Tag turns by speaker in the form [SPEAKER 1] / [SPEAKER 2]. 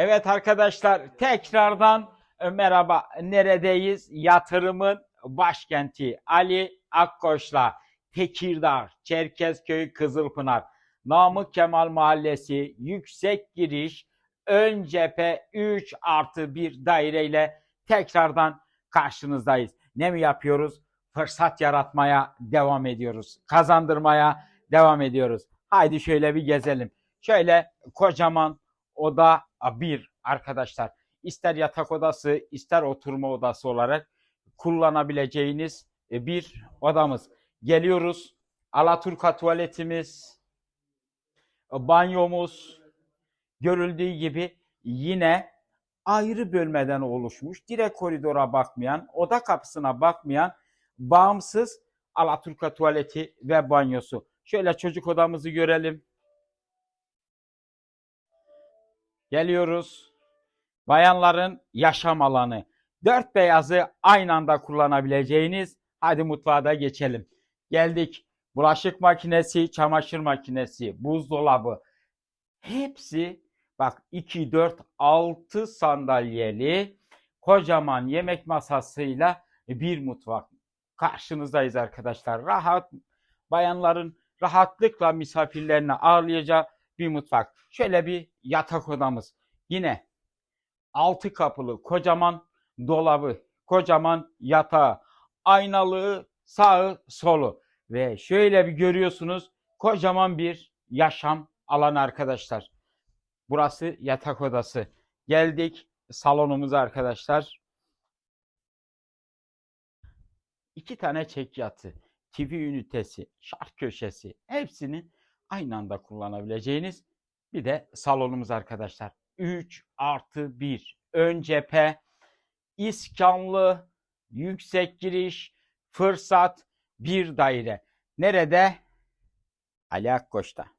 [SPEAKER 1] Evet arkadaşlar tekrardan e, merhaba. Neredeyiz? Yatırımın başkenti Ali Akkoş'la Tekirdağ, Çerkezköy, Kızılpınar, Namık Kemal Mahallesi, yüksek giriş, ön cephe 3 artı 1 daireyle tekrardan karşınızdayız. Ne mi yapıyoruz? Fırsat yaratmaya devam ediyoruz. Kazandırmaya devam ediyoruz. Haydi şöyle bir gezelim. Şöyle kocaman oda bir arkadaşlar. İster yatak odası, ister oturma odası olarak kullanabileceğiniz e, bir odamız. Geliyoruz. Alaturka tuvaletimiz, e, banyomuz görüldüğü gibi yine ayrı bölmeden oluşmuş. Direkt koridora bakmayan, oda kapısına bakmayan bağımsız Alaturka tuvaleti ve banyosu. Şöyle çocuk odamızı görelim. Geliyoruz. Bayanların yaşam alanı. Dört beyazı aynı anda kullanabileceğiniz. Hadi mutfağa da geçelim. Geldik. Bulaşık makinesi, çamaşır makinesi, buzdolabı. Hepsi bak 2, 4, 6 sandalyeli kocaman yemek masasıyla bir mutfak. Karşınızdayız arkadaşlar. Rahat bayanların rahatlıkla misafirlerini ağırlayacağı bir mutfak. Şöyle bir yatak odamız. Yine altı kapılı kocaman dolabı, kocaman yatağı, aynalığı, sağı, solu ve şöyle bir görüyorsunuz kocaman bir yaşam alanı arkadaşlar. Burası yatak odası. Geldik salonumuza arkadaşlar. İki tane çek yatı, TV ünitesi, şarj köşesi hepsinin aynı anda kullanabileceğiniz bir de salonumuz arkadaşlar. 3 artı 1 ön cephe, iskanlı, yüksek giriş, fırsat, bir daire. Nerede? Ali Akkoç'ta.